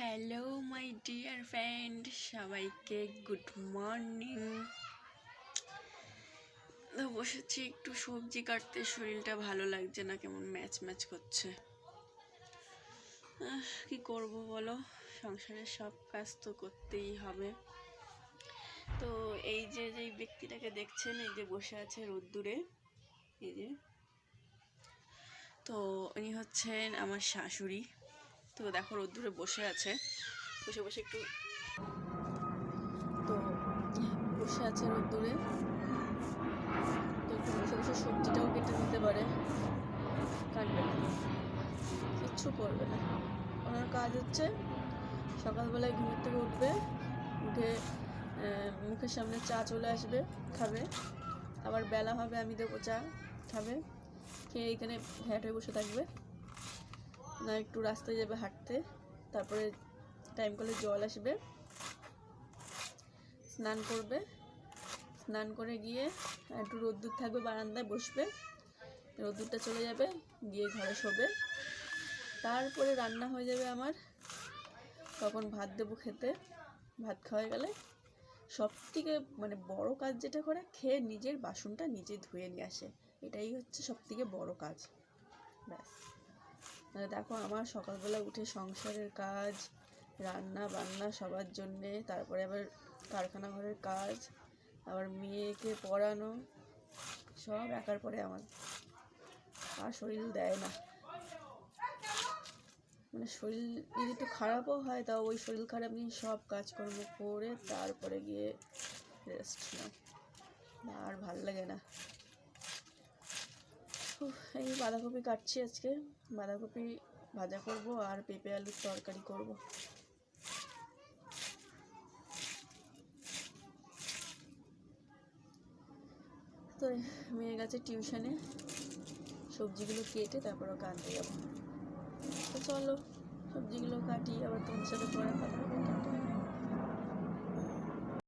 Hello my dear friend সবাইকে good morning বসেছি, একটু সবজি কাটতে। শরীরটা ভালো লাগছে না, কেমন ম্যাচ ম্যাচ করছে। কি করব বলো? সংসারের সব কাজ তো করতেই হবে। তো এই যে যে ব্যক্তিটাকে দেখছেন, এই যে বসে আছে রোদ্দুরে, এই যে। তো উনি হচ্ছেন আমার শাশুড়ি। তো দেখো রোদ্দুরে বসে আছে। বসে বসে একটু তো বসে আছে রোদ্দুরে তো একটু বসে বসে সবজিটাও কেটে দিতে পারে। কাটবে না। কিচ্ছু করবে না। ওনার কাজ হচ্ছে সকালবেলায় ঘুমের থেকে উঠবে, উঠে মুখের সামনে চা চলে আসবে, খাবে। আবার বেলা হবে, আমি দেবো চা, খাবে। খেয়ে এখানে ভ্যাট হয়ে বসে থাকবে। না, একটু রাস্তায় যাবে হাঁটতে। তারপরে টাইম করলে জল আসবে। স্নান করবে। স্নান করে গিয়ে একটু রোদ্দুর থাকবে বারান্দায় বসবে। রোদ্দুরটা চলে যাবে, গিয়ে ঘরে শোবে। তারপরে রান্না হয়ে যাবে আমার। তখন ভাত দেবো খেতে। ভাত খাওয়া গেলে সব থেকে মানে বড় কাজ যেটা করে, খেয়ে নিজের বাসনটা নিজে ধুয়ে নিয়ে আসে। এটাই হচ্ছে সব থেকে বড় কাজ। ব্যাস। দেখো, আমার সকালবেলা উঠে সংসারের কাজ, রান্না বান্না সবার জন্যে, তারপরে আবার কারখানা ঘরের কাজ, আবার মেয়েকে পড়ানো, সব একার পরে আমার। আর শরীর দেয় না। মানে শরীর যদি একটু খারাপও হয়, তাও ওই শরীর খারাপ নিয়ে সব কাজকর্ম করে তারপরে গিয়ে রেস্ট নাও আর ভালো লাগে না। এই বাঁধাকপি কাটছি আজকে। বাঁধাকপি ভাজা করব আর পেঁপে আলুর তরকারি করব। তো মেয়ে গেছে টিউশনে। সবজিগুলো কেটে তারপর ওকে আনতে যাব। তো চলো, সবজিগুলো কাটি, আবার তোমার সাথে পরে কথা।